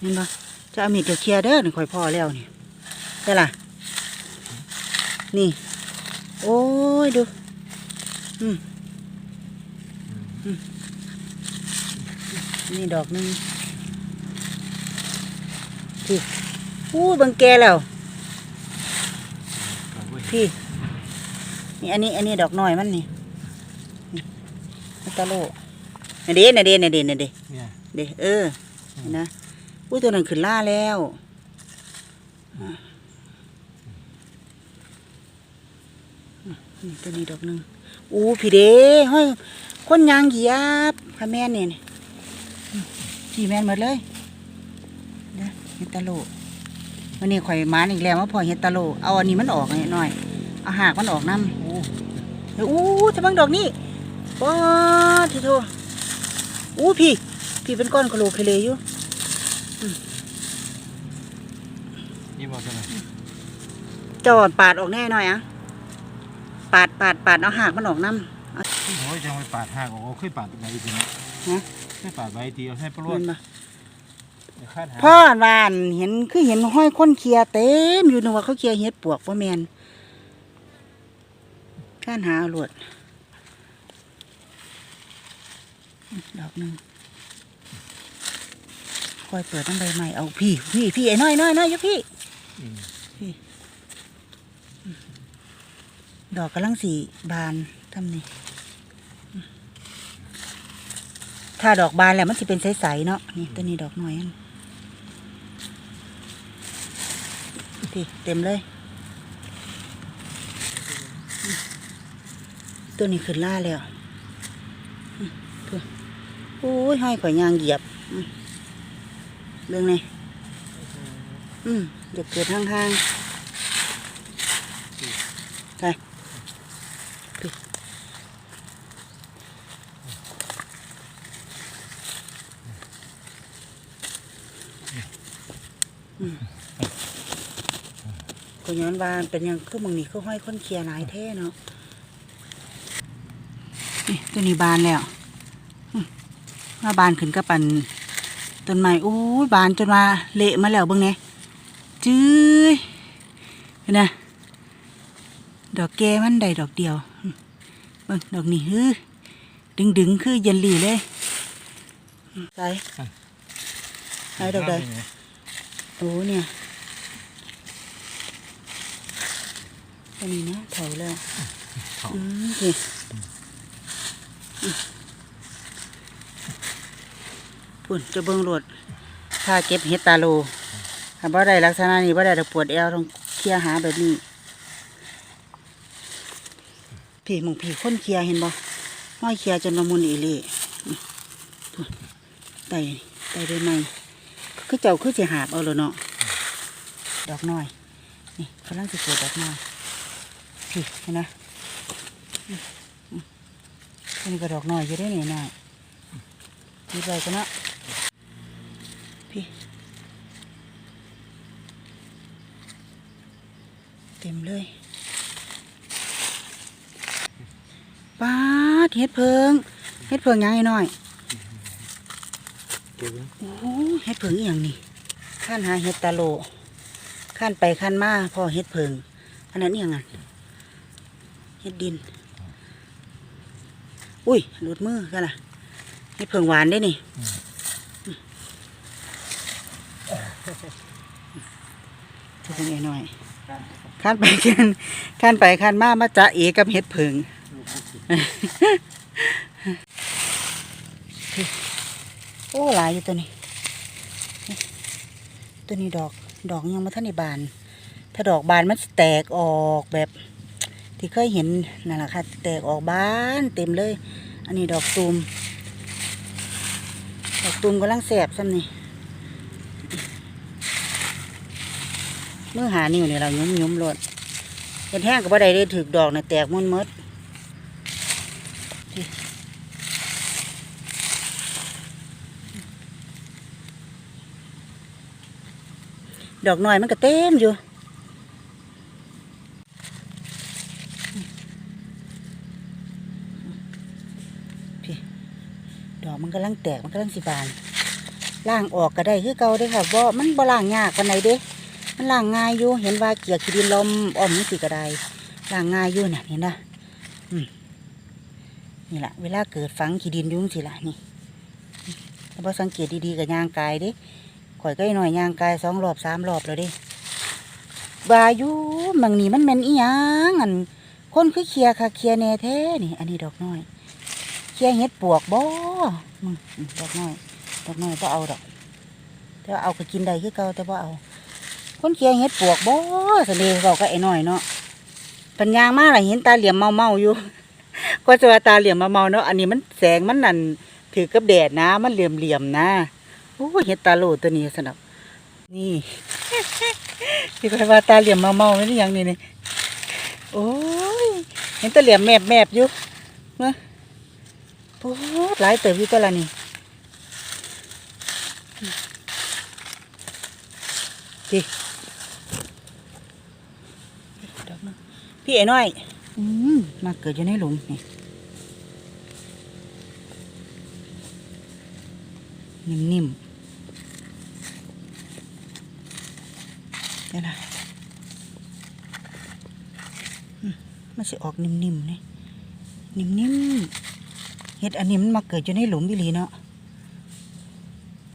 เห็นปะจะเอามีดเดี๋ยวเคลียร์เด้อนี่ข่อยพ่อแล้วนี่ใช่ล่ะ นี่ โอ้ยดู อืมอืมนี่ดอกหนึงพี่อู้ยเบังแกแล้ว พี่ นี่อันนี้ อันนี้ดอกน้อยมันนี่นี่อัตตาโลน่ะเด้น่ะเด้น่ะเด้น่ะเด้เนี่ยเด้เออเห็นนะ อุ้ยตัวนั้นขึ้นล่าแล้วอะนี่ตัวนี้ดอกหนึ่งอู้พี่เด้เฮ้ยคนยางเหยียบค่ะแม่นนี่นี่พี่แม่นหมดเลยเด้อเฮดตาโลวันนี้ข่อยมานอีกแล้วมาพอเฮดตาโลเอาอันนี้มันออกหน่อยเอาหากมันออกน้ำอ้เดี๋ยวอู้จะบังดอกนี่ป้าทีโทอู้พี่ พี่เป็นก้อนกะโหลกเคเลอยู่ นี่บอกกันนะจอดปาดออกแน่หน่อยอะปาดปาดปาดเอาหากมันออกน้โอ้ยจังไปปาดหักออกเอาเคยปาดใบทีนะฮะเคยปาดใบทีเอาให้ปำลวดเห็นปะเดี๋ยวคาดหาพ่อวานเห็นคือเห็นห้อยค้นเคลียร์เต็มอยู่นึกว่าเขาเคลียร์เห็ดปวกว่าแมนข้านหาเอาหลวดดอกหนึ่ง ค่อยเปิดตั้งใบใหม่เอาพี่พี่พี่ไอ้น้อยน้อยน้อยยกพี่ ดอกกำลังสีบานทำนี่ถ้าดอกบานแล้วมันจะเป็นใสๆเนาะนี่ตัวนี้ดอกหน่อยอันพี่เต็มเลย ตัวนี้ขึ้นล่าแล้วโอ้ยให้ข่อยยางเหยียบอื เรื่องไงอืมเดี๋ยวเกิดห่างๆไปก็ย้อนว่าเป็นยังคือมึงนี่เขาห้อยคนเคลียร์หลายแท้เนาะนี่ตัวนี้บานแล้วมาบานขึ้นกับปัน ต้นไม้โอ้ยบานจนว่าเละมาแล้วเบิ่งเนี่ยจื้ยเห็นนะดอกแกมันได้ดอกเดียวอืมเบิ่งดอกนี้ฮือดึงดึงๆคือเย็นหลีเลยอืมใส่ใส่ดอกใดโอ้เนี่ยอันนี้นะเถาแล้วเขาอืมนี่ ปุ่นจะเบิ่งโหลดถ้าเก็บเห็ดตาโลถ้าบ่ได้ลักษณะนี้บ่ได้ดอกปวดเอวต้องเคลียร์หาแบบนี้พี่มึงพี่คนเคลียร์เห็นบ่น้อยเคลียร์จนละมุนอีหลีอืมพุ่นไต่ไต่ได้ไหมคือเจ้าคือสิหาบเอาเลยเนาะดอกน้อย นี่กำลังจะเกิดดอกน้อยพี่เห็นไหมอันนี้ก็ดอกน้อยอยู่ได้หน่อย หน่อยมีใบกันเนาะพี่เต็มเลยป้าดเฮ็ดเพิงเฮ็ดเพิงยังไงหน่อยเก็บไว้โอ้เฮ็ดเพิงอหย่างนี้ข้านหาเฮ็ดตาโลข้านไปข้านมาพ่อเฮ็ดเพิงอันนั้นอหย่างอะเฮ็ดดิน อุ้ยหลุดมือกันล่ะ เฮ็ดเพิงหวานได้นี่จะเป็นไงหน่อยข้านไปข้นข้านไปข้านมามาจะเอกับเฮ็ดเพิงโอ้หลายอยู่ตัวนี้ ตัวนี้ดอกดอกยังมาท่านในบาน ถ้าดอกบานมันแตกออกแบบ ที่เคยเห็นนั่นแหละค่ะ แตกออกบานเต็มเลย อันนี้ดอกตูม ดอกตูมกำลังแสบซ้ำนี่เมื่อหานิ้วเนี่ยเรายุ้มยุ้มๆโลดเห็นแห้งกับว่าใดได้ถือดอกนะแตกมุนมดดอกน้อยมันก็เต็มอยู่ พี่ ดอกมันกำลังแตกมันกำลังสิบานล้างออกก็ได้คือเก่าเด้ค่ะบ่มันบ่ล้างยากปานใดเด้ มันล้างง่ายอยู่เห็นว่าเกลือขี้ดินลมอ้อมจังซี่ก็ได้ล้างง่ายอยู่น่ะเห็นนะอืมนี่แหละเวลาเกิดฝังขี้ดินยุ่งสิละนี่ถ้าบ่สังเกตดีๆกับยางกายเด้ข่อยก็ไอ้น้อยยางกายสองรอบสามรอบแล้วเด้บาอยู่บางนี่มันแม่นอีหยังอันคนคือเคลียค่ะเคลียแน่แท้นี่ อันนี้ดอกน้อย เคลียเฮ็ดปวกบ่อืมอืมดอกน้อยดอกน้อยบ่เอาดอกแต่เอาก็กินได้คือเก่าแต่บ่เอา คนเคียเฮ็ดปวกบ่สเดเราก็ไอ้น้อยเนาะปัญญางมากเลยเห็นตาเหลี่ยมเมาเมาอยู่ ก็จะว่าตาเหลี่ยมเมาเมาเนาะอันนี้มันแสงมันนั่นถือกับแดดนะ มันเหลี่ยมเหลี่ยมๆนะโอ้เห็ดตาโลตัวนี้สนับนี่ที่ก็ว่าตาเหลี่ยมเมาเมาไม่ได้ยังนี่นี่โอ้ยเห็นตาเหลี่ยมแมบแมบอยู่เนาะ โอ้หลายเติบอยู่ตัวละนี่ดิพี่ไอ้น้อยอืมมาเกิดอยู่ในหลุมนี่นิ่มๆนี่ละมมันสิออกนิ่มๆนี่นิ่มๆ เห็ดอันนี้มันมาเกิดอยู่ในหลุมอีหลีเนาะ